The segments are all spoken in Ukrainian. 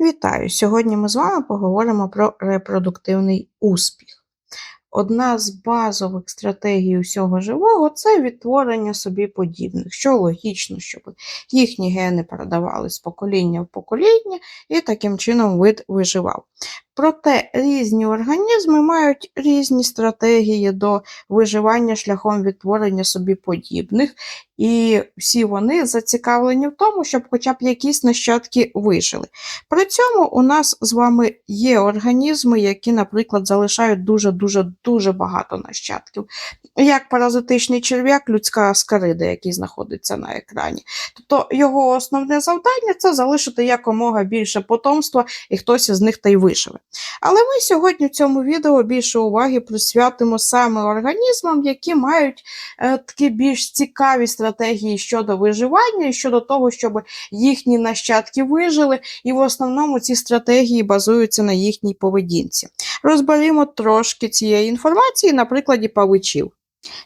Вітаю! Сьогодні ми з вами поговоримо про репродуктивний успіх. Одна з базових стратегій усього живого це відтворення собі подібних, що логічно, щоб їхні гени передавали з покоління в покоління, і таким чином вид виживав. Проте різні організми мають різні стратегії до виживання шляхом відтворення собі подібних, і всі вони зацікавлені в тому, щоб хоча б якісь нащадки вижили. При цьому у нас з вами є організми, які, наприклад, залишають дуже-дуже дуже багато нащадків, як паразитичний черв'як, людська аскарида, який знаходиться на екрані. Тобто його основне завдання це залишити якомога більше потомства, і хтось із них та й виживе. Але ми сьогодні в цьому відео більше уваги присвятимо саме організмам, які мають е, такі більш цікаві стратегії щодо виживання і щодо того, щоб їхні нащадки вижили, і в основному ці стратегії базуються на їхній поведінці. Розберімо трошки цієї інформації на прикладі павичів.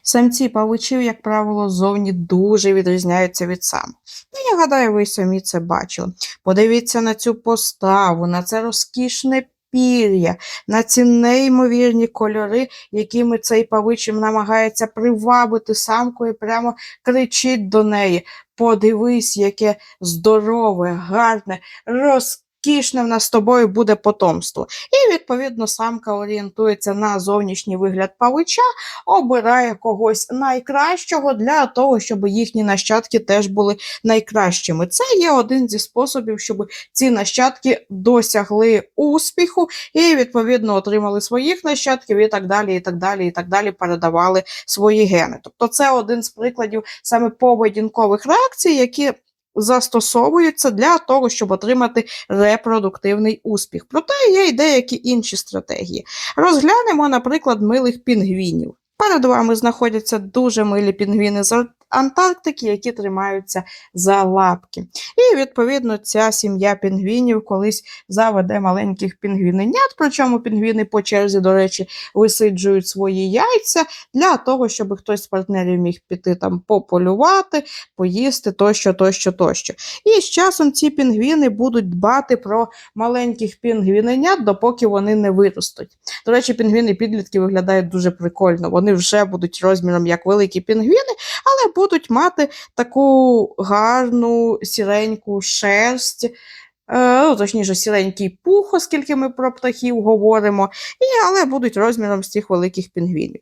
Самці павичів, як правило, зовні дуже відрізняються від самок. Ну, я гадаю, ви самі це бачили. Подивіться на цю поставу, на це розкішне пір'я, на ці неймовірні кольори, якими цей павичим намагається привабити самку і прямо кричить до неї. Подивись, яке здорове, гарне, розкішне Кішне в нас з тобою буде потомство. І, відповідно, самка орієнтується на зовнішній вигляд павича, обирає когось найкращого для того, щоб їхні нащадки теж були найкращими. Це є один зі способів, щоб ці нащадки досягли успіху і, відповідно, отримали своїх нащадків і так далі, і так далі, і так далі передавали свої гени. Тобто, це один з прикладів саме поведінкових реакцій, які застосовуються для того, щоб отримати репродуктивний успіх. Проте є й деякі інші стратегії. Розглянемо, наприклад, милих пінгвінів. Перед вами знаходяться дуже милі пінгвіни з Антарктики, які тримаються за лапки. І, відповідно, ця сім'я пінгвінів колись заведе маленьких пінгвіненят, причому пінгвіни по черзі, до речі, висиджують свої яйця для того, щоб хтось з партнерів міг піти там пополювати, поїсти тощо, тощо, тощо. І з часом ці пінгвіни будуть дбати про маленьких пінгвіненят, допоки вони не виростуть. До речі, пінгвіни підлітки виглядають дуже прикольно. Вони вже будуть розміром як великі пінгвіни, але будуть мати таку гарну сіреньку шерсть. е, Ну, точніше, сіренький пух, оскільки ми про птахів говоримо, і, але будуть розміром з цих великих пінгвінів.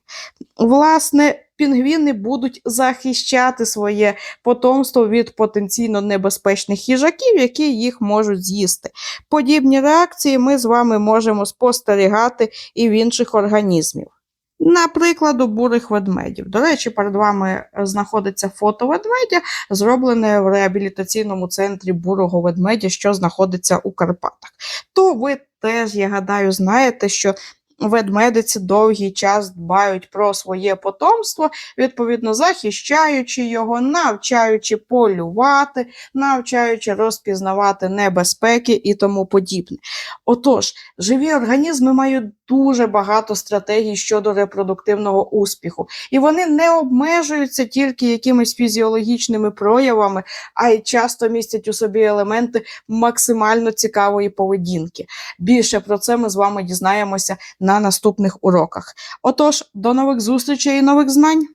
Власне, пінгвіни будуть захищати своє потомство від потенційно небезпечних хижаків, які їх можуть з'їсти. Подібні реакції ми з вами можемо спостерігати і в інших організмів. Наприклад, у бурих ведмедів. До речі, перед вами знаходиться фото ведмедя, зроблене в реабілітаційному центрі бурого ведмедя, що знаходиться у Карпатах. То ви теж, я гадаю, знаєте, що ведмедиці довгий час дбають про своє потомство, відповідно захищаючи його, навчаючи полювати, навчаючи розпізнавати небезпеки і тому подібне. Отож, живі організми мають дуже багато стратегій щодо репродуктивного успіху, і вони не обмежуються тільки якимись фізіологічними проявами, а й часто містять у собі елементи максимально цікавої поведінки. Більше про це ми з вами дізнаємося на наступних уроках. Отож, до нових зустрічей і нових знань!